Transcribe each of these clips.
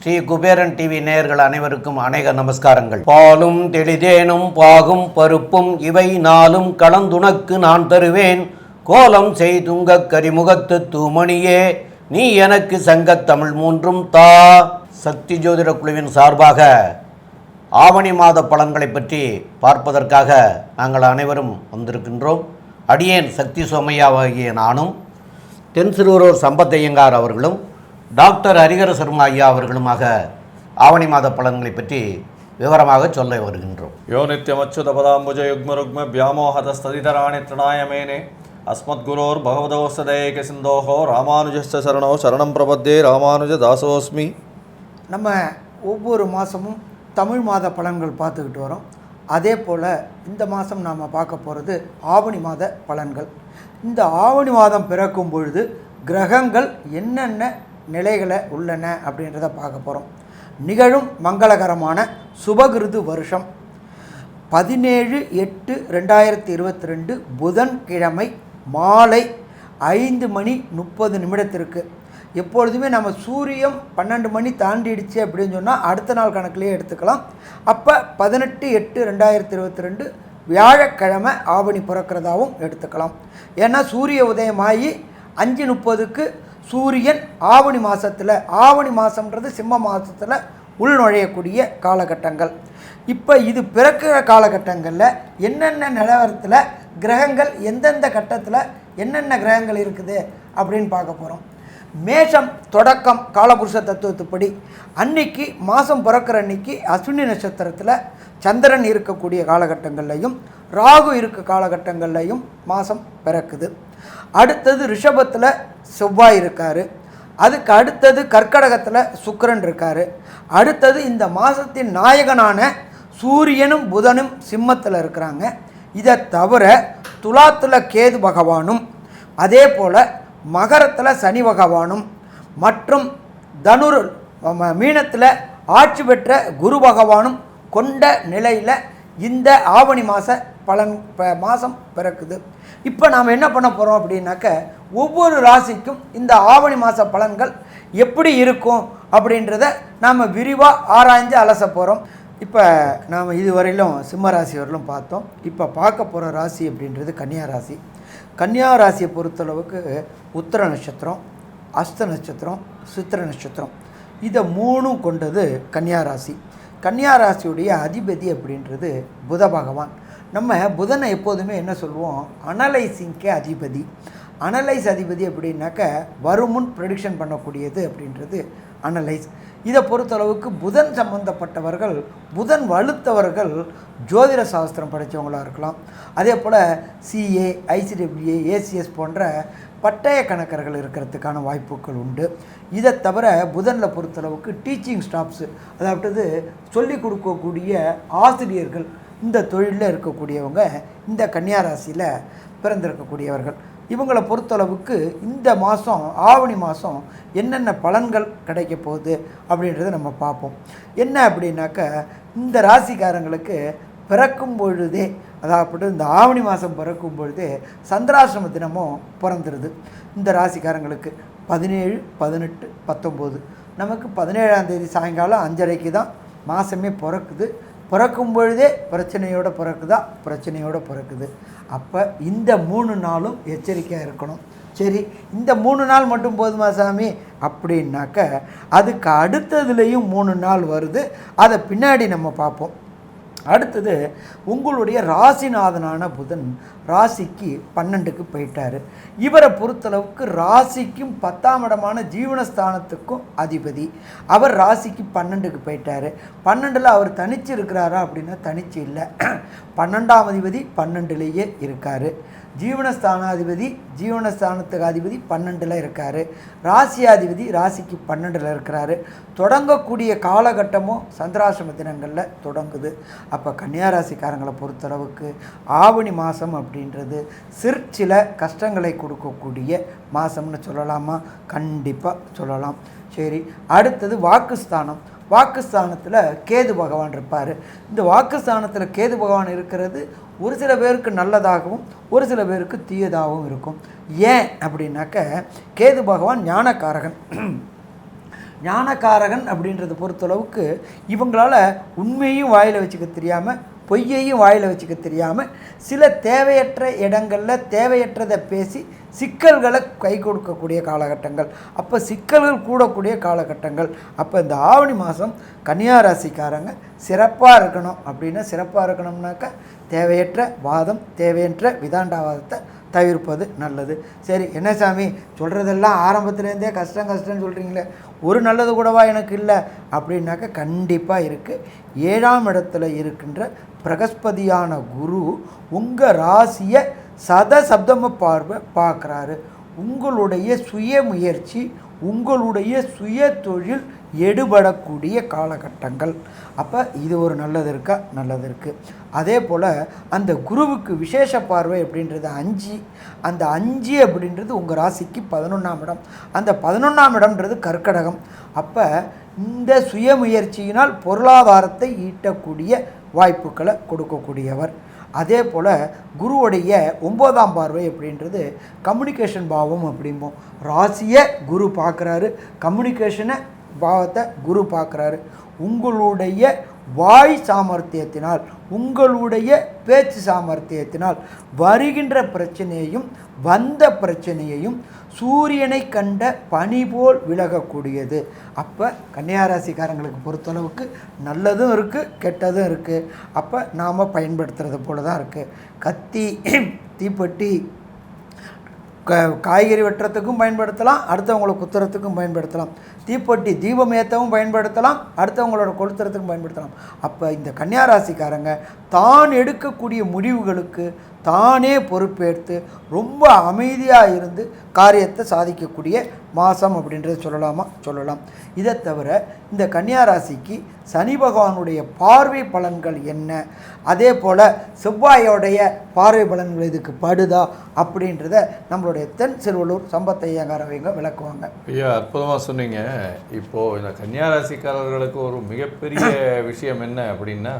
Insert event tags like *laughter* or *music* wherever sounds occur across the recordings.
Sri Kuberan TV நேயர்கள் அனைவருக்கும் அநேக நமஸ்காரங்கள். பாலும் தெளிதேனும் பாகும் பருப்பும் இவை நாளும் கலந்துனக்கு நான் தருவேன். கோலம் செய்துங்க கரிமுகத்து தூமணியே நீ எனக்கு சங்கத் தமிழ் மூன்றும் தா. சக்தி ஜோதிட குழுவின் சார்பாக ஆவணி மாத பலன்களை பற்றி பார்ப்பதற்காக நாங்கள் அனைவரும் வந்திருக்கின்றோம். அடியேன் சக்தி சோமையாவாகிய நானும் தென் சிறுவரோர் சம்பத்தையங்கார் அவர்களும் டாக்டர் ஹரிகர சர்மா ஐயா அவர்களுமாக ஆவணி மாத பலன்களை பற்றி விவரமாக சொல்ல வருகின்றோம். யோ நித்யமச்சுத பதாம்புஜ யுக்மருக்ம வியாமோகதஸ்ததிதராணி திரணாயமேனே. அஸ்மத்குரோர் பகவதோசதேக சிந்தோகோ ராமானுஜஸ்த சரணோ சரணம் பிரபத்தே ராமானுஜ தாசோஸ்மி. நம்ம ஒவ்வொரு மாதமும் தமிழ் மாத பலன்கள் பார்த்துக்கிட்டு வரோம். அதே போல் இந்த மாதம் நாம் பார்க்க போகிறது ஆவணி மாத பலன்கள். இந்த ஆவணி மாதம் பிறக்கும் பொழுது கிரகங்கள் என்னென்ன நிலைகளை உள்ளன அப்படின்றத பார்க்க போகிறோம் நிகழும் மங்களகரமான சுபகிருது வருஷம். பதினேழு எட்டு ரெண்டாயிரத்தி இருபத்தி ரெண்டு புதன்கிழமை மாலை ஐந்து மணி முப்பது நிமிடத்திற்கு. எப்பொழுதுமே நம்ம சூரியம் பன்னெண்டு மணி தாண்டிடுச்சு அப்படின்னு சொன்னால் அடுத்த நாள் கணக்குலேயே எடுத்துக்கலாம். அப்போ பதினெட்டு எட்டு ரெண்டாயிரத்தி இருபத்தி ரெண்டு வியாழக்கிழமை ஆவணி பிறக்கிறதாவும் எடுத்துக்கலாம். ஏன்னா சூரிய உதயமாகி அஞ்சு முப்பதுக்கு சூரியன் ஆவணி மாதத்தில் ஆவணி மாதம்ன்றது சிம்ம மாதத்தில் உள் நுழையக்கூடிய காலகட்டங்கள். இப்போ இது பிறக்கிற காலகட்டங்களில் என்னென்ன நிலவரத்தில் கிரகங்கள் எந்தெந்த கட்டத்தில் என்னென்ன கிரகங்கள் இருக்குது அப்படின்னு பார்க்க போகிறோம் மேஷம் தொடக்கம் காலபுருஷ தத்துவத்துப்படி அன்னைக்கு மாதம் பிறக்கிற அன்னைக்கு அஸ்வினி நட்சத்திரத்தில் சந்திரன் இருக்கக்கூடிய காலகட்டங்கள்லையும் ராகு இருக்க காலகட்டங்கள்லையும் மாதம் பிறக்குது. அடுத்தது ரிஷபத்தில் செவ்வாய் இருக்கார். அதுக்கு அடுத்தது கர்க்கடகத்தில் சுக்கரன் இருக்கார். அடுத்தது இந்த மாதத்தின் நாயகனான சூரியனும் புதனும் சிம்மத்தில் இருக்கிறாங்க. இதை தவிர துலாத்தில் கேது பகவானும் அதே போல் மகரத்தில் சனி பகவானும் மற்றும் தனுர் மீனத்தில் ஆட்சி பெற்ற குரு பகவானும் கொண்ட நிலையில் இந்த ஆவணி மாத பலன் ப- மாதம் பிறக்குது. இப்போ நாம் என்ன பண்ண போகிறோம் அப்படின்னாக்க ஒவ்வொரு ராசிக்கும் இந்த ஆவணி மாத பலன்கள் எப்படி இருக்கும் அப்படின்றத நாம் விரிவாக ஆராய்ஞ்சு அலச போகிறோம் இப்போ நாம் இதுவரையிலும் சிம்ம ராசி வரலும் பார்த்தோம். இப்போ பார்க்க போகிற ராசி அப்படின்றது கன்னியா ராசி. கன்னியா ராசியை பொறுத்தளவுக்கு உத்தர நட்சத்திரம் அஸ்த நட்சத்திரம் சித்திர நட்சத்திரம். இதை மூணும் கொண்டது கன்னியா ராசி. கன்னியா ராசியுடைய அதிபதி அப்படின்றது புத பகவான். நம்ம புதனை எப்போதுமே என்ன சொல்லுவோம் அனலைசிங்க்கு அதிபதி. அனலைஸ் அதிபதி அப்படின்னாக்க வருமுன் ப்ரடிக்ஷன் பண்ணக்கூடியது அப்படின்றது அனலைஸ் இதை பொறுத்தளவுக்கு புதன் சம்பந்தப்பட்டவர்கள் புதன் வலுத்தவர்கள் ஜோதிட சாஸ்திரம் படித்தவங்களாக இருக்கலாம். அதே போல் சிஏ ஐசிடபிள்யூஏ ஏசிஎஸ் போன்ற பட்டய கணக்கர்கள் இருக்கிறதுக்கான வாய்ப்புகள் உண்டு. இதை தவிர புதனில் பொறுத்தளவுக்கு டீச்சிங் ஸ்டாஃப்ஸு அதாவது சொல்லிக் கொடுக்கக்கூடிய ஆசிரியர்கள் இந்த தொழிலில் இருக்கக்கூடியவங்க இந்த கன்னியாராசியில் பிறந்திருக்கக்கூடியவர்கள். இவங்களை பொறுத்தளவுக்கு இந்த மாதம் ஆவணி மாதம் என்னென்ன பலன்கள் கிடைக்க போகுது அப்படின்றத நம்ம பார்ப்போம். என்ன அப்படின்னாக்க இந்த ராசிக்காரங்களுக்கு பிறக்கும் பொழுதே அதாவது இந்த ஆவணி மாதம் பிறக்கும் பொழுதே சந்திராசிரம தினமும் பிறந்துடுது இந்த ராசிக்காரங்களுக்கு பதினேழு பதினெட்டு பத்தொம்போது. நமக்கு பதினேழாம் தேதி சாயங்காலம் அஞ்சரைக்கு தான் மாதமே பிறக்குது. பிறக்கும் பொழுதே பிரச்சனையோடு பிறக்குதா? பிரச்சனையோடு பிறக்குது. அப்போ இந்த மூணு நாளும் எச்சரிக்கையாக இருக்கணும். சரி இந்த மூணு நாள் மட்டும் போதுமா சாமி? அப்படின்னாக்க அதுக்கு அடுத்ததுலேயும் மூணு நாள் வருது. அதை பின்னாடி நம்ம பார்ப்போம். அடுத்தது உங்களுடைய ராசிநாதனான புதன் ராசிக்கு பன்னெண்டுக்கு போயிட்டார். இவரை பொறுத்தளவுக்கு ராசிக்கும் பத்தாம் இடமான ஜீவனஸ்தானத்துக்கும் அதிபதி. அவர் ராசிக்கு பன்னெண்டுக்கு போயிட்டார். பன்னெண்டில் அவர் தனிச்சு இருக்கிறாரா அப்படின்னா தனிச்சு இல்லை. பன்னெண்டாம் அதிபதி பன்னெண்டுலேயே இருக்கார். ஜீவனஸ்தானாதிபதி ஜீவனஸ்தானத்துக்கு அதிபதி பன்னெண்டில் இருக்கார். ராசியாதிபதி ராசிக்கு பன்னெண்டில் இருக்கிறாரு. தொடங்கக்கூடிய காலகட்டமும் சந்திராசிரம தினங்களில் தொடங்குது. அப்போ கன்னியாராசிக்காரங்களை பொறுத்தளவுக்கு ஆவணி மாதம் அப்படின்றது சிற்சில கஷ்டங்களை கொடுக்கக்கூடிய மாதம்னு சொல்லலாமா? கண்டிப்பாக சொல்லலாம். சரி அடுத்தது வாக்குஸ்தானம். வாக்குஸ்தானத்தில் கேது பகவான் இருப்பார். இந்த வாக்குஸ்தானத்தில் கேது பகவான் இருக்கிறது ஒரு சில பேருக்கு நல்லதாகவும் ஒரு சில பேருக்கு தீயதாகவும் இருக்கும். ஏன் அப்படின்னாக்க கேது பகவான் ஞானக்காரகன். ஞானக்காரகன் அப்படின்றத பொறுத்தளவுக்கு இவங்களால் உண்மையும் வாயில் வச்சுக்க தெரியாமல் பொய்யையும் வாயில் வச்சுக்க தெரியாமல் சில தேவையற்ற இடங்களில் தேவையற்றதை பேசி சிக்கல்களை கை கொடுக்கக்கூடிய காலகட்டங்கள். அப்போ சிக்கல்கள் கூடக்கூடிய காலகட்டங்கள். அப்போ இந்த ஆவணி மாதம் கன்னியாராசிக்காரங்க சிறப்பாக இருக்கணும். அப்படின்னா சிறப்பாக இருக்கணும்னாக்கா தேவையற்ற வாதம் தேவையற்ற விதாண்டாவாதத்தை தவிர்ப்பது நல்லது. சரி என்ன சாமி? சொல்கிறதெல்லாம் ஆரம்பத்துலேருந்தே கஷ்டம் கஷ்டம்னு சொல்கிறீங்களே ஒரு நல்லது கூடவா எனக்கு இல்லை? அப்படின்னாக்க கண்டிப்பாக இருக்குது ஏழாம் இடத்துல இருக்கின்ற பிரகஸ்பதியான குரு உங்கள் ராசியை சத சப்தம பார்வை பார்க்குறாரு. உங்களுடைய சுய முயற்சி உங்களுடைய சுய தொழில் எடுபடக்கூடிய காலகட்டங்கள். அப்போ இது ஒரு நல்லது இருக்கா? நல்லது இருக்குது அதே போல் அந்த குருவுக்கு விசேஷ பார்வை அப்படின்றது அஞ்சு. அந்த அஞ்சு அப்படின்றது உங்கள் ராசிக்கு பதினொன்றாம் இடம். அந்த பதினொன்றாம் இடம்ன்றது கற்கடகம் அப்போ இந்த சுயமுயற்சியினால் பொருளாதாரத்தை ஈட்டக்கூடிய வாய்ப்புகளை கொடுக்கக்கூடியவர். அதே போல் குருவுடைய ஒம்போதாம் பார்வை அப்படின்றது கம்யூனிகேஷன் பாவம் அப்படிம்போம். ராசியை குரு பார்க்குறாரு கம்யூனிகேஷனை பாவத்தை குரு பார்க்குறாரு. உங்களுடைய வாய் சாமர்த்தியத்தினால் உங்களுடைய பேச்சு சாமர்த்தியத்தினால் வருகின்ற பிரச்சனையையும் வந்த பிரச்சனையையும் சூரியனை கண்ட பனி போல் விலகக்கூடியது. அப்போ கன்னியாராசிக்காரங்களுக்கு பொறுத்தளவுக்கு நல்லதும் இருக்குது கெட்டதும் இருக்குது அப்போ நாம் பயன்படுத்துகிறது போல தான் இருக்குது கத்தி *clears throat* தீப்பெட்டி க காய்கறி வெட்டுறதுக்கும் பயன்படுத்தலாம் அடுத்தவங்களை குத்துறதுக்கும் பயன்படுத்தலாம். தீப்பெட்டி தீபம் ஏற்றவும் பயன்படுத்தலாம் அடுத்தவங்களோட கொளுத்துறதுக்கும் பயன்படுத்தலாம். அப்போ இந்த கன்னியாராசிக்காரங்க தான் எடுக்கக்கூடிய முடிவுகளுக்கு தானே பொறுப்பேற்று ரொம்ப அமைதியாக இருந்து காரியத்தை சாதிக்கக்கூடிய மாதம் அப்படின்றது சொல்லலாமா? சொல்லலாம். இதை தவிர இந்த கன்னியாராசிக்கு சனி பகவானுடைய பார்வை பலன்கள் என்ன? அதே போல் செவ்வாயோடைய பார்வை பலன்கள் இதுக்கு படுதா? அப்படின்றத நம்மளுடைய தென் சிறுவலூர் சம்பத்தையங்காரவங்க விளக்குவாங்க. ஐயா அற்புதமாக சொன்னீங்க. இப்போது இந்த கன்னியாராசிக்காரர்களுக்கு ஒரு மிகப்பெரிய விஷயம் என்ன அப்படின்னா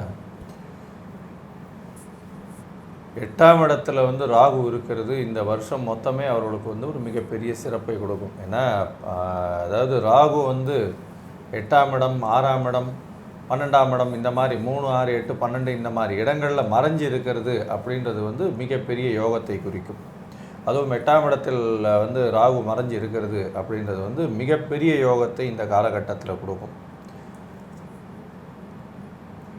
எட்டாம் இடத்துல வந்து ராகு இருக்கிறது இந்த வருஷம் மொத்தமே அவர்களுக்கு வந்து ஒரு மிகப்பெரிய சிறப்பை கொடுக்கும். ஏன்னா அதாவது ராகு வந்து எட்டாம் இடம் ஆறாம் இடம் பன்னெண்டாம் இடம் இந்த மாதிரி மூணு ஆறு எட்டு பன்னெண்டு இந்த மாதிரி இடங்களில் மறைஞ்சு இருக்கிறது அப்படின்றது வந்து மிகப்பெரிய யோகத்தை குறிக்கும். அதுவும் எட்டாம் இடத்தில் வந்து ராகு மறைஞ்சு இருக்கிறது அப்படின்றது வந்து மிகப்பெரிய யோகத்தை இந்த காலகட்டத்தில் கொடுக்கும்.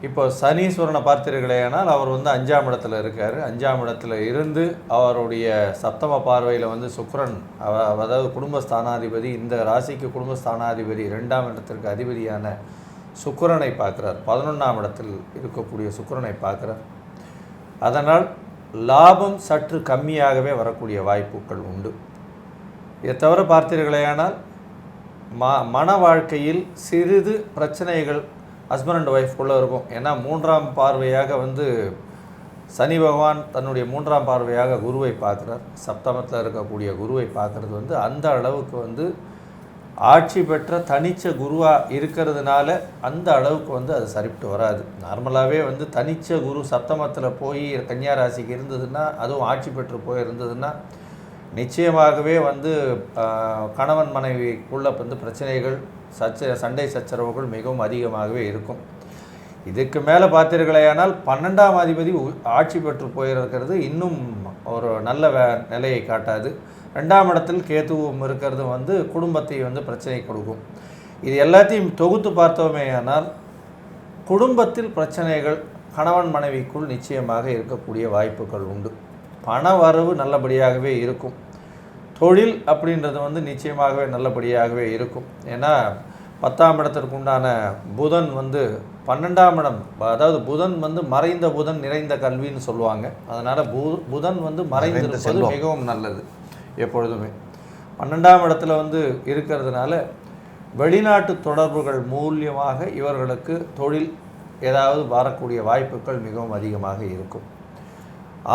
இப்போ சனீஸ்வரனை பார்த்தீர்களேனால் அவர் வந்து அஞ்சாம் இடத்துல இருக்கார். அஞ்சாம் இடத்துல இருந்து அவருடைய சப்தம பார்வையில் வந்து சுக்ரன் அதாவது அதாவது குடும்பஸ்தானாதிபதி இந்த ராசிக்கு குடும்பஸ்தானாதிபதி ரெண்டாம் இடத்திற்கு அதிபதியான சுக்கரனை பார்க்குறார். பதினொன்றாம் இடத்தில் இருக்கக்கூடிய சுக்கரனை பார்க்குறார். அதனால் லாபம் சற்று கம்மியாகவே வரக்கூடிய வாய்ப்புகள் உண்டு. இதை தவிர பார்த்தீர்களேயானால் ம மன வாழ்க்கையில் சிறிது பிரச்சனைகள் ஹஸ்பண்ட் அண்ட் ஒய்ஃப்குள்ளே இருக்கும். ஏன்னா மூன்றாம் பார்வையாக வந்து சனி பகவான் தன்னுடைய மூன்றாம் பார்வையாக குருவை பார்க்குறார். சப்தமத்தில் இருக்கக்கூடிய குருவை பார்க்குறது வந்து அந்த அளவுக்கு வந்து ஆட்சி பெற்ற தனிச்ச குருவாக இருக்கிறதுனால அந்த அளவுக்கு வந்து அது சரிப்பட்டு வராது. நார்மலாகவே வந்து தனிச்ச குரு சப்தமத்தில் போய் கன்னியா ராசிக்கு இருந்ததுன்னா அதுவும் ஆட்சி பெற்று போய் இருந்ததுன்னா நிச்சயமாகவே வந்து கணவன் மனைவிக்குள்ள வந்து பிரச்சனைகள் சச்ச சண்டை சச்சரவுகள் மிகவும் அதிகமாகவே இருக்கும். இதுக்கு மேலே பார்த்தீர்களேயானால் பன்னெண்டாம் அதிபதி உ- ஆட்சி பெற்று போயிருக்கிறது. இன்னும் ஒரு நல்ல வே நிலையை காட்டாது. ரெண்டாம் இடத்தில் கேத்துவும் இருக்கிறது வந்து குடும்பத்தை வந்து பிரச்சனை கொடுக்கும். இது எல்லாத்தையும் தொகுத்து பார்த்தோமேயானால் குடும்பத்தில் பிரச்சனைகள் கணவன் மனைவிக்குள் நிச்சயமாக இருக்கக்கூடிய வாய்ப்புகள் உண்டு. பண வரவு நல்லபடியாகவே இருக்கும். தொழில் அப்படின்றது வந்து நிச்சயமாகவே நல்லபடியாகவே இருக்கும். ஏன்னா பத்தாம் இடத்திற்கு உண்டான புதன் வந்து பன்னெண்டாம் இடம் அதாவது புதன் வந்து மறைந்த புதன் நிறைந்த கல்வின்னு சொல்லுவாங்க. அதனால் பு புதன் வந்து மறைந்திருப்பது. மிகவும் நல்லது எப்பொழுதுமே. பன்னெண்டாம் இடத்துல வந்து இருக்கிறதுனால வெளிநாட்டு தொடர்புகள் மூலியமாக இவர்களுக்கு தொழில் ஏதாவது வரக்கூடிய வாய்ப்புகள் மிகவும் அதிகமாக இருக்கும்.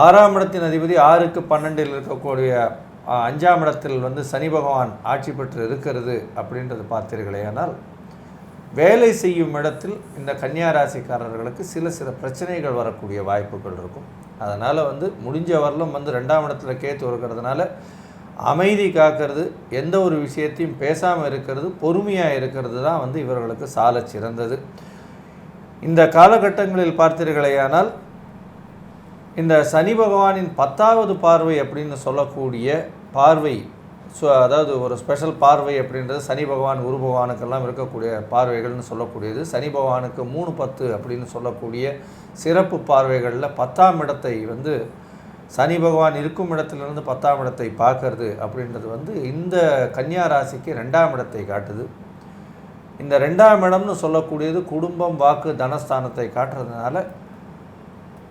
ஆறாம் இடத்தின் அதிபதி ஆறுக்கு பன்னெண்டில் இருக்கக்கூடிய அஞ்சாம் இடத்தில் வந்து சனி பகவான் ஆட்சி பெற்று இருக்கிறது அப்படின்றது பார்த்தீர்களே ஆனால் வேலை செய்யும் இடத்தில் இந்த கன்னியா ராசிக்காரர்களுக்கு சில சில பிரச்சனைகள் வரக்கூடிய வாய்ப்புகள் இருக்கும். அதனால் வந்து முடிஞ்ச வரலும் வந்து ரெண்டாம் இடத்துல கேத்து இருக்கிறதுனால அமைதி காக்கிறது எந்த ஒரு விஷயத்தையும் பேசாமல் இருக்கிறது பொறுமையாக இருக்கிறது தான் வந்து இவர்களுக்கு சால சிறந்தது இந்த காலகட்டங்களில் பார்த்தீர்களேயானால் இந்த சனி பகவானின் பத்தாவது பார்வை அப்படின்னு சொல்லக்கூடிய பார்வை ஸோ அதாவது ஒரு ஸ்பெஷல் பார்வை அப்படின்றது சனி பகவான் குரு பகவானுக்கெல்லாம் இருக்கக்கூடிய பார்வைகள்னு சொல்லக்கூடியது. சனி பகவானுக்கு மூணு பத்து அப்படின்னு சொல்லக்கூடிய சிறப்பு பார்வைகளில் பத்தாம் இடத்தை வந்து சனி பகவான் இருக்கும் இடத்திலிருந்து பத்தாம் இடத்தை பார்க்கறது அப்படின்றது வந்து இந்த கன்னியா ராசிக்கு ரெண்டாம் இடத்தை காட்டுது. இந்த ரெண்டாம் இடம்னு சொல்லக்கூடியது குடும்பம் வாக்கு தனஸ்தானத்தை காட்டுறதுனால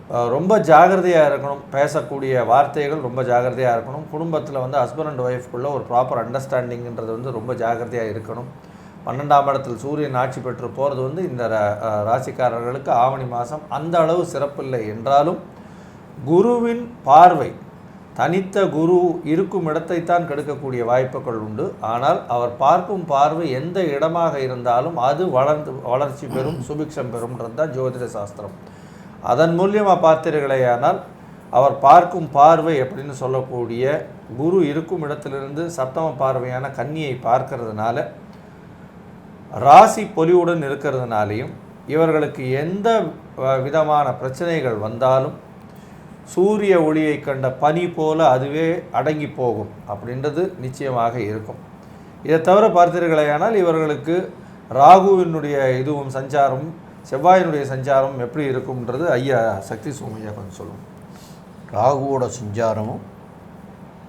ரொம்ப ஜாகிரதையாக இருக்கணும். பேசக்கூடிய வார்த்தைகள் ரொம்ப ஜாகிரதையாக இருக்கணும். குடும்பத்தில் வந்து ஹஸ்பண்ட் அண்ட் ஒய்ஃப்குள்ளே ஒரு ப்ராப்பர் அண்டர்ஸ்டாண்டிங்கிறது வந்து ரொம்ப ஜாகிரதையாக இருக்கணும். பன்னெண்டாம் இடத்தில் சூரியன் ஆட்சி பெற்று போகிறது வந்து இந்த ரா- ராசிக்காரர்களுக்கு ஆவணி மாதம் அந்த அளவு சிறப்பில்லை என்றாலும் குருவின் பார்வை தனித்த குரு இருக்கும் இடத்தைத்தான் கெடுக்கக்கூடிய வாய்ப்புகள் உண்டு. ஆனால் அவர் பார்க்கும் பார்வை எந்த இடமாக இருந்தாலும் அது வளர்ந்து வளர்ச்சி பெறும் சுபிக்ஷம் பெறும்ன்றது தான் ஜோதிட சாஸ்திரம். அதன் மூலியமாக பார்த்தீர்களேயானால் அவர் பார்க்கும் பார்வை அப்படின்னு சொல்லக்கூடிய குரு இருக்கும் இடத்திலிருந்து சப்தம பார்வையான கன்னியை பார்க்கறதுனால ராசி பொலிவுடன் இருக்கிறதுனாலையும் இவர்களுக்கு எந்த விதமான பிரச்சனைகள் வந்தாலும் சூரிய ஒளியை கண்ட பனி போல அதுவே அடங்கி போகும் அப்படின்றது நிச்சயமாக இருக்கும். இதை தவிர பார்த்தீர்களேயானால் இவர்களுக்கு ராகுவினுடைய இதுவும் சஞ்சாரமும் செவ்வாயினுடைய சஞ்சாரம் எப்படி இருக்கும்ன்றது ஐயா சக்தி சோமையா கொஞ்சம் சொல்லுங்க ராகுவோட சஞ்சாரமும்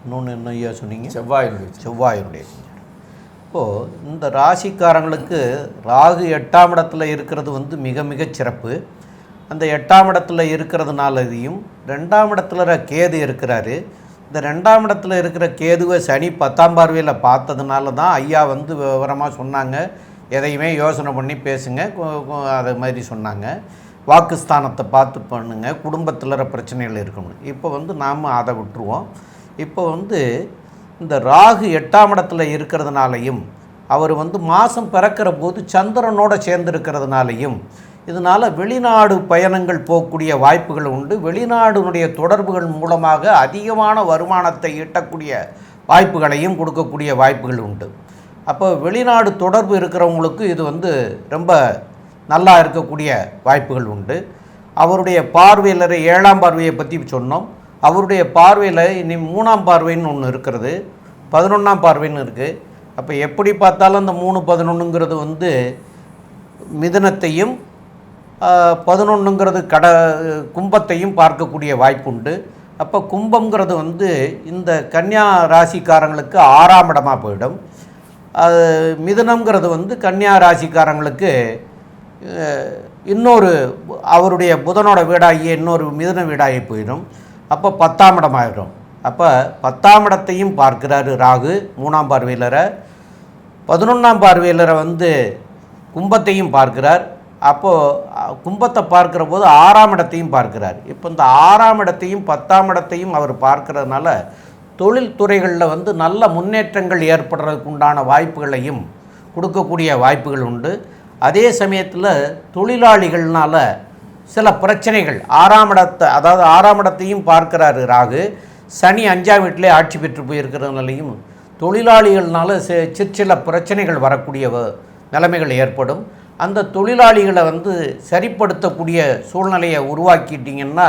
இன்னொன்று என்ன ஐயா சொன்னீங்க? செவ்வாயினுடைய செவ்வாயினுடைய சஞ்சாரம். இப்போது இந்த ராசிக்காரங்களுக்கு ராகு எட்டாம் இடத்துல இருக்கிறது வந்து மிக மிகச் சிறப்பு. அந்த எட்டாம் இடத்துல இருக்கிறதுனாலையும் ரெண்டாம் இடத்துல கேது இருக்கிறாரு. இந்த ரெண்டாம் இடத்துல இருக்கிற கேதுவை சனி பத்தாம் பார்வையில் பார்த்ததுனால தான் ஐயா வந்து விவரமாக சொன்னாங்க. எதையுமே யோசனை பண்ணி பேசுங்க. அது மாதிரி சொன்னாங்க. வாக்குஸ்தானத்தை பார்த்து பண்ணுங்கள் குடும்பத்தில் பிரச்சனைகள் இருக்கணும். இப்போ வந்து நாம் அதை விட்டுருவோம். இப்போ வந்து இந்த ராகு எட்டாம் இடத்துல இருக்கிறதுனாலையும் அவர் வந்து மாதம் பிறக்கிற போது சந்திரனோட சேர்ந்துருக்கிறதுனாலையும் இதனால் வெளிநாடு பயணங்கள் போகக்கூடிய வாய்ப்புகள் உண்டு. வெளிநாடுனுடைய தொடர்புகள் மூலமாக அதிகமான வருமானத்தை ஈட்டக்கூடிய வாய்ப்புகளையும் கொடுக்கக்கூடிய வாய்ப்புகள் உண்டு. அப்போ வெளிநாடு தொடர்பு இருக்கிறவங்களுக்கு இது வந்து ரொம்ப நல்லா இருக்கக்கூடிய வாய்ப்புகள் உண்டு. அவருடைய பார்வையில் ஏழாம் பார்வையை பற்றி சொன்னோம். அவருடைய பார்வையில் இனி மூணாம் பார்வைன்னு ஒன்று இருக்கிறது. பதினொன்றாம் பார்வைன்னு இருக்குது அப்போ எப்படி பார்த்தாலும் அந்த மூணு பதினொன்றுங்கிறது வந்து மிதனத்தையும் பதினொன்றுங்கிறது கட கும்பத்தையும் பார்க்கக்கூடிய வாய்ப்புண்டு. அப்போ கும்பங்கிறது வந்து இந்த கன்னியா ராசிக்காரங்களுக்கு ஆறாம் இடமாக போயிடும். அது மிதுனம்ங்கிறது வந்து கன்னியா ராசிக்காரங்களுக்கு இன்னொரு அவருடைய புதனோட வீடாகிய இன்னொரு மிதுன வீடாகி போயிடும். அப்போ பத்தாம் இடம் ஆயிடும் அப்போ பத்தாம் இடத்தையும் பார்க்கிறாரு ராகு மூணாம் பார்வையிலரை பதினொன்றாம் பார்வையிலரை வந்து கும்பத்தையும் பார்க்கிறார். அப்போது கும்பத்தை பார்க்குற போது ஆறாம் இடத்தையும் பார்க்கிறார். இப்போ இந்த ஆறாம் இடத்தையும் பத்தாம் இடத்தையும் அவர் பார்க்கறதுனால தொழில்துறைகளில் வந்து நல்ல முன்னேற்றங்கள் ஏற்படுறதுக்கு உண்டான வாய்ப்புகளையும் கொடுக்கக்கூடிய வாய்ப்புகள் உண்டு. அதே சமயத்தில் தொழிலாளிகள்னால சில பிரச்சனைகள். ஆறாம் இடத்தை அதாவது ஆறாம் இடத்தையும் பார்க்கிறாரு ராகு. சனி அஞ்சாம் வீட்டிலே ஆட்சி பெற்று போயிருக்கிறதுனாலையும் தொழிலாளிகள்னால சிற்சில பிரச்சனைகள் வரக்கூடிய நிலைமைகள் ஏற்படும். அந்த தொழிலாளிகளை வந்து சரிப்படுத்தக்கூடிய சூழ்நிலையை உருவாக்கிட்டிங்கன்னா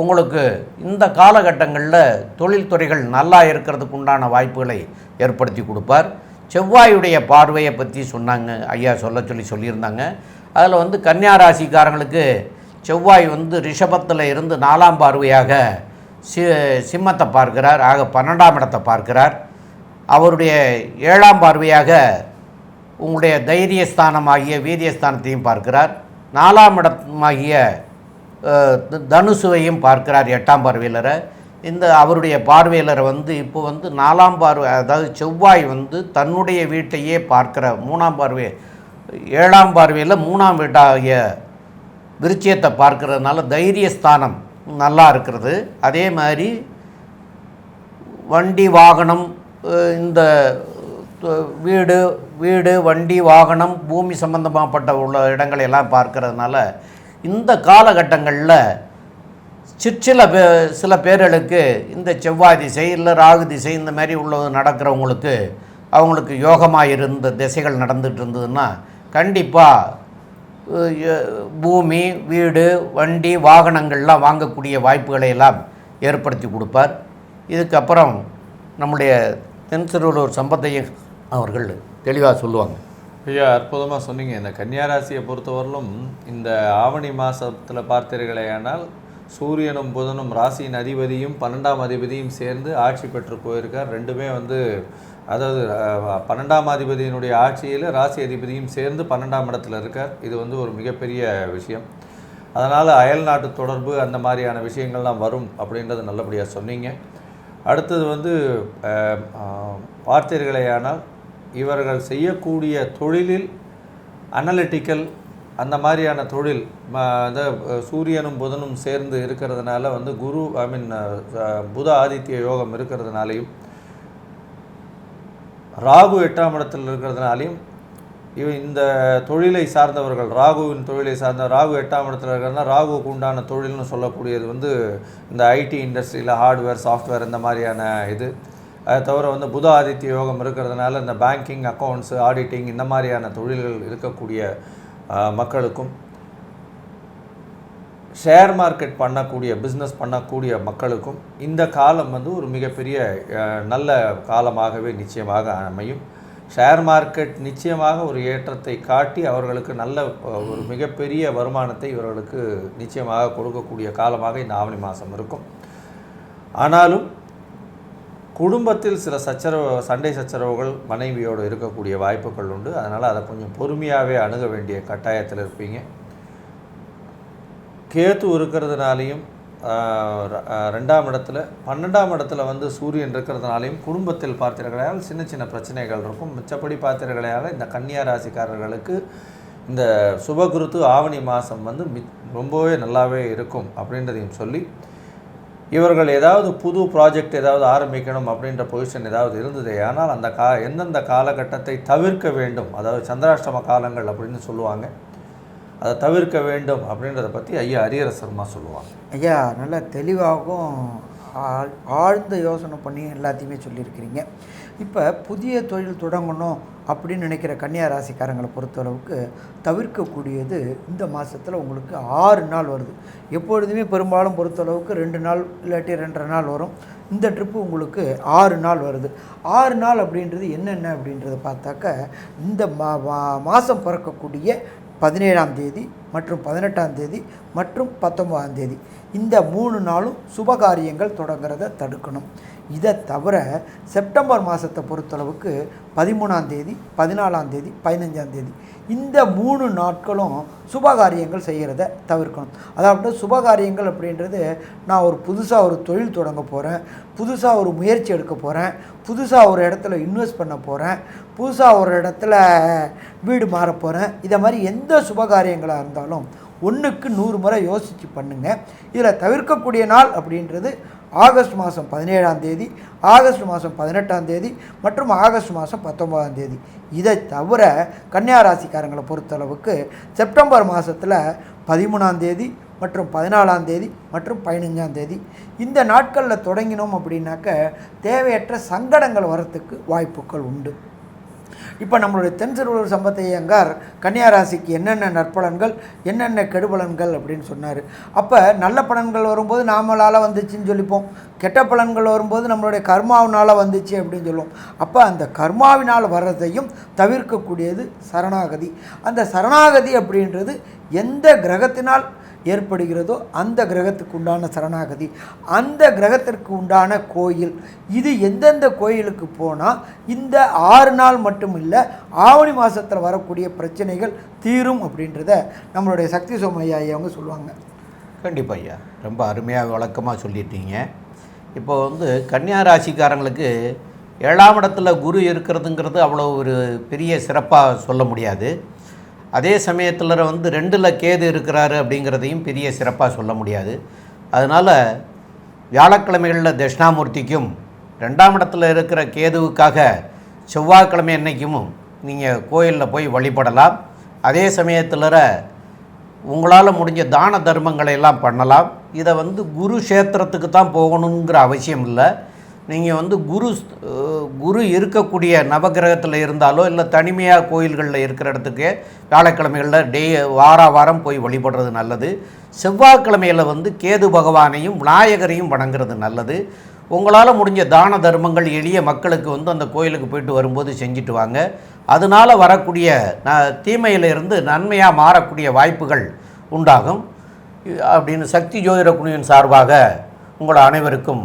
உங்களுக்கு இந்த காலகட்டங்களில் தொழில்துறைகள் நல்லா இருக்கிறதுக்கு உண்டான வாய்ப்புகளை ஏற்படுத்தி கொடுப்பார். செவ்வாயுடைய பார்வையை பற்றி சொன்னாங்க ஐயா சொல்ல சொல்லி சொல்லியிருந்தாங்க. அதில் வந்து கன்னியா ராசிக்காரங்களுக்கு செவ்வாய் வந்து ரிஷபத்தில் இருந்து நாலாம் பார்வையாக சி சிம்மத்தை பார்க்கிறார். ஆக பன்னெண்டாம் இடத்தை பார்க்கிறார். அவருடைய ஏழாம் பார்வையாக உங்களுடைய தைரியஸ்தானமாகிய வீரியஸ்தானத்தையும் பார்க்கிறார். நாலாம் இடமாகிய தனுசுவையும் பார்க்கிறார் எட்டாம் பார்வையிலரை. இந்த அவருடைய பார்வையிலரை வந்து இப்போ வந்து நாலாம் பார்வை அதாவது செவ்வாய் வந்து தன்னுடைய வீட்டையே பார்க்கிற மூணாம் பார்வை ஏழாம் பார்வையில் மூணாம் வீட்டாகிய விருச்சியத்தை பார்க்கறதுனால தைரியஸ்தானம் நல்லா இருக்கிறது. அதே மாதிரி வண்டி வாகனம் இந்த வீடு வீடு வண்டி வாகனம் பூமி சம்பந்தமாகப்பட்ட உள்ள இடங்களை எல்லாம் பார்க்கறதுனால இந்த காலகட்டங்களில் சிற்சில பே சில பேர்களுக்கு இந்த செவ்வாய் திசை இல்லை ராகு திசை இந்த மாதிரி உள்ளது நடக்கிறவங்களுக்கு அவங்களுக்கு யோகமாக இருந்த திசைகள் நடந்துட்டு இருந்ததுன்னா கண்டிப்பாக பூமி வீடு வண்டி வாகனங்கள்லாம் வாங்கக்கூடிய வாய்ப்புகளை எல்லாம் ஏற்படுத்தி கொடுப்பார். இதுக்கப்புறம் நம்முடைய தென் திருவள்ளூர் சம்பத்தையும் அவர்கள் தெளிவாக சொல்லுவாங்க. ஐயா அற்புதமாக சொன்னீங்க. இந்த கன்னியாராசியை பொறுத்தவரையிலும் இந்த ஆவணி மாதத்தில் பார்த்தீர்களேயானால் சூரியனும் புதனும் ராசியின் அதிபதியும் பன்னெண்டாம் அதிபதியும் சேர்ந்து ஆட்சி பெற்று போயிருக்கார். ரெண்டுமே வந்து அதாவது பன்னெண்டாம் அதிபதியினுடைய ஆட்சியில் ராசி அதிபதியும் சேர்ந்து பன்னெண்டாம் இடத்துல இருக்கார். இது வந்து ஒரு மிகப்பெரிய விஷயம். அதனால் அயல் நாட்டு தொடர்பு அந்த மாதிரியான விஷயங்கள்லாம் வரும் அப்படின்றது நல்லபடியாக சொன்னீங்க. அடுத்தது வந்து பார்த்தீர்களே ஆனால் பார்த்தீர்களேயானால் இவர்கள் செய்யக்கூடிய தொழிலில் அனலிட்டிக்கல் அந்த மாதிரியான தொழில் ம- அந்த சூரியனும் புதனும் சேர்ந்து இருக்கிறதுனால வந்து குரு ஐ மீன் புத ஆதித்ய யோகம் இருக்கிறதுனாலையும் ராகு எட்டாம் இடத்தில் இருக்கிறதுனாலையும் இவ இந்த தொழிலை சார்ந்தவர்கள் ராகுவின் தொழிலை சார்ந்த ராகு எட்டாம் இடத்துல இருக்கிறதுனா ராகுவுக்கு உண்டான தொழில்னு சொல்லக்கூடியது வந்து இந்த ஐடி இண்டஸ்ட்ரியில் ஹார்ட்வேர் சாஃப்ட்வேர் இந்த மாதிரியான இது. அதை தவிர வந்து புத ஆதித்ய யோகம் இருக்கிறதுனால இந்த பேங்கிங் அக்கௌண்ட்ஸு ஆடிட்டிங் இந்த மாதிரியான தொழில்கள் இருக்கக்கூடிய மக்களுக்கும் ஷேர் மார்க்கெட் பண்ணக்கூடிய பிஸ்னஸ் பண்ணக்கூடிய மக்களுக்கும் இந்த காலம் வந்து ஒரு மிகப்பெரிய நல்ல காலமாகவே நிச்சயமாக அமையும். ஷேர் மார்க்கெட் நிச்சயமாக ஒரு ஏற்றத்தை காட்டி அவர்களுக்கு நல்ல ஒரு மிகப்பெரிய வருமானத்தை இவர்களுக்கு நிச்சயமாக கொடுக்கக்கூடிய காலமாக இந்த ஆவணி மாதம் இருக்கும். ஆனாலும் குடும்பத்தில் சில சச்சரவு சண்டை சச்சரவுகள் மனைவியோடு இருக்கக்கூடிய வாய்ப்புகள் உண்டு. அதனால் அதை கொஞ்சம் பொறுமையாகவே அணுக வேண்டிய கட்டாயத்தில் இருப்பீங்க. கேத்து இருக்கிறதுனாலையும் ரெண்டாம் இடத்துல பன்னெண்டாம் இடத்துல வந்து சூரியன் இருக்கிறதுனாலையும் குடும்பத்தில் பார்த்தீர்களால் சின்ன சின்ன பிரச்சனைகள் இருக்கும். மிச்சப்படி பார்த்தீர்களால் இந்த கன்னியா ராசிக்காரர்களுக்கு இந்த சுபகுருத்து ஆவணி மாதம் வந்து மி ரொம்பவே நல்லாவே இருக்கும் அப்படின்றதையும் சொல்லி இவர்கள் ஏதாவது புது ப்ராஜெக்ட் ஏதாவது ஆரம்பிக்கணும் அப்படின்ற பொசிஷன் ஏதாவது இருந்தது ஆனால் அந்த கா எந்தெந்த காலகட்டத்தை தவிர்க்க வேண்டும்? அதாவது சந்திராஷ்டம காலங்கள் அப்படின்னு சொல்லுவாங்க. அதை தவிர்க்க வேண்டும் அப்படின்றத பற்றி ஐயா அரியரசர்மா சொல்லுவாங்க. ஐயா நல்லா தெளிவாகவும் ஆழ்- ஆழ்ந்த யோசனை பண்ணி எல்லாத்தையுமே சொல்லியிருக்கிறீங்க. இப்போ புதிய தொழில் தொடங்கணும் அப்படின்னு நினைக்கிற கன்னியா ராசிக்காரங்களை பொறுத்தளவுக்கு தவிர்க்கக்கூடியது இந்த மாதத்தில் உங்களுக்கு ஆறு நாள் வருது. எப்பொழுதுமே பெரும்பாலும் பொறுத்தளவுக்கு ரெண்டு நாள் இல்லாட்டி ரெண்டரை நாள் வரும். இந்த ட்ரிப்பு உங்களுக்கு ஆறு நாள் வருது. ஆறு நாள் அப்படின்றது என்னென்ன அப்படின்றத பார்த்தாக்க இந்த மா மா- மாதம் பிறக்கக்கூடிய பதினேழாம் தேதி மற்றும் பதினெட்டாம் தேதி மற்றும் பத்தொன்பதாம் தேதி இந்த மூணு நாளும் சுபகாரியங்கள் தொடங்குறத தடுக்கணும். இதை தவிர செப்டம்பர் மாதத்தை பொறுத்தளவுக்கு பதிமூணாம் தேதி பதினாலாம் தேதி பதினஞ்சாம் தேதி. இந்த மூணு நாட்களும் சுபகாரியங்கள் செய்கிறத தவிர்க்கணும். அதாவது சுபகாரியங்கள் அப்படின்றது நான் ஒரு புதுசாக ஒரு தொழில் தொடங்க போகிறேன் புதுசாக ஒரு முயற்சி எடுக்க போகிறேன் புதுசாக ஒரு இடத்துல இன்வெஸ்ட் பண்ண போகிறேன் புதுசாக ஒரு இடத்துல வீடு மாற போகிறேன் இதை மாதிரி எந்த சுபகாரியங்களாக இருந்தாலும் ஒன்றுக்கு நூறு முறை யோசித்து பண்ணுங்கள் இதில் தவிர்க்கக்கூடிய நாள் அப்படின்றது ஆகஸ்ட் மாதம் பதினேழாம் தேதி ஆகஸ்ட் மாதம் பதினெட்டாம் தேதி மற்றும் ஆகஸ்ட் மாதம் பத்தொன்பதாம் தேதி. இதை தவிர கன்னியா ராசிக்காரங்களை பொறுத்தளவுக்கு செப்டம்பர் மாதத்தில் பதிமூணாம் தேதி மற்றும் பதினாலாம் தேதி மற்றும் பதினஞ்சாம் தேதி. இந்த நாட்களில் தொடங்கினோம் அப்படின்னாக்க தேவையற்ற சங்கடங்கள் வரத்துக்கு வாய்ப்புகள் உண்டு. இப்போ நம்மளுடைய தென் திருவள்ளுவர் சம்பத்தையங்கார் கன்னியா ராசிக்கு என்னென்ன நற்பலன்கள் என்னென்ன கெடுபலன்கள் அப்படின்னு சொன்னார். அப்போ நல்ல பலன்கள் வரும்போது நாமளால் வந்துச்சுன்னு சொல்லிப்போம். கெட்ட பலன்கள் வரும்போது நம்மளுடைய கர்மாவினால் வந்துச்சு அப்படின்னு சொல்லுவோம். அப்போ அந்த கர்மாவினால் வர்றதையும் தவிர்க்கக்கூடியது சரணாகதி. அந்த சரணாகதி அப்படின்றது எந்த கிரகத்தினால் ஏற்படுகிறதோ அந்த கிரகத்துக்கு உண்டான சரணாகதி அந்த கிரகத்திற்கு உண்டான கோயில் இது எந்தெந்த கோயிலுக்கு போனால் இந்த ஆறு நாள் மட்டும் இல்லை ஆவணி மாதத்தில் வரக்கூடிய பிரச்சனைகள் தீரும் அப்படின்றத நம்மளுடைய சக்தி சோமையா அவங்க சொல்லுவாங்க. கண்டிப்பாக ஐயா. ரொம்ப அருமையாக வழக்கமாக சொல்லிட்டீங்க. இப்போ வந்து கன்னியா ராசிக்காரங்களுக்கு ஏழாம் இடத்துல குரு இருக்கிறதுங்கிறது அவ்வளோ ஒரு பெரிய சிறப்பாக சொல்ல முடியாது. அதே சமயத்தில் வந்து ரெண்டில் கேது இருக்கிறாரு அப்படிங்கிறதையும் பெரிய சிறப்பாக சொல்ல முடியாது. அதனால் வியாழக்கிழமைகளில் தட்சிணாமூர்த்திக்கும் ரெண்டாம் இடத்துல இருக்கிற கேதுவுக்காக செவ்வாய்க்கிழமை அன்னைக்கும் நீங்கள் கோயிலில் போய் வழிபடலாம். அதே சமயத்தில் உங்களால் முடிஞ்ச தான தர்மங்களை எல்லாம் பண்ணலாம். இதை வந்து குரு கஷேத்திரத்துக்கு தான் போகணுங்கிற அவசியம் இல்லை. நீங்கள் வந்து குரு குரு இருக்கக்கூடிய நவகிரகத்தில் இருந்தாலோ இல்லை தனிமையாக கோயில்களில் இருக்கிற இடத்துக்கு வியாழக்கிழமைகளில் டே வார வாரம் போய் வழிபடுறது நல்லது. செவ்வாய்க்கிழமையில் வந்து கேது பகவானையும் விநாயகரையும் வணங்குறது நல்லது. உங்களால் முடிஞ்ச தான தர்மங்கள் எளிய மக்களுக்கு வந்து அந்த கோயிலுக்கு போயிட்டு வரும்போது செஞ்சுட்டு வாங்க. அதனால் வரக்கூடிய ந தீமையிலிருந்து நன்மையாக மாறக்கூடிய வாய்ப்புகள் உண்டாகும். அப்படின்னு சக்தி ஜோதிட குழுவின் சார்பாக உங்கள் அனைவருக்கும்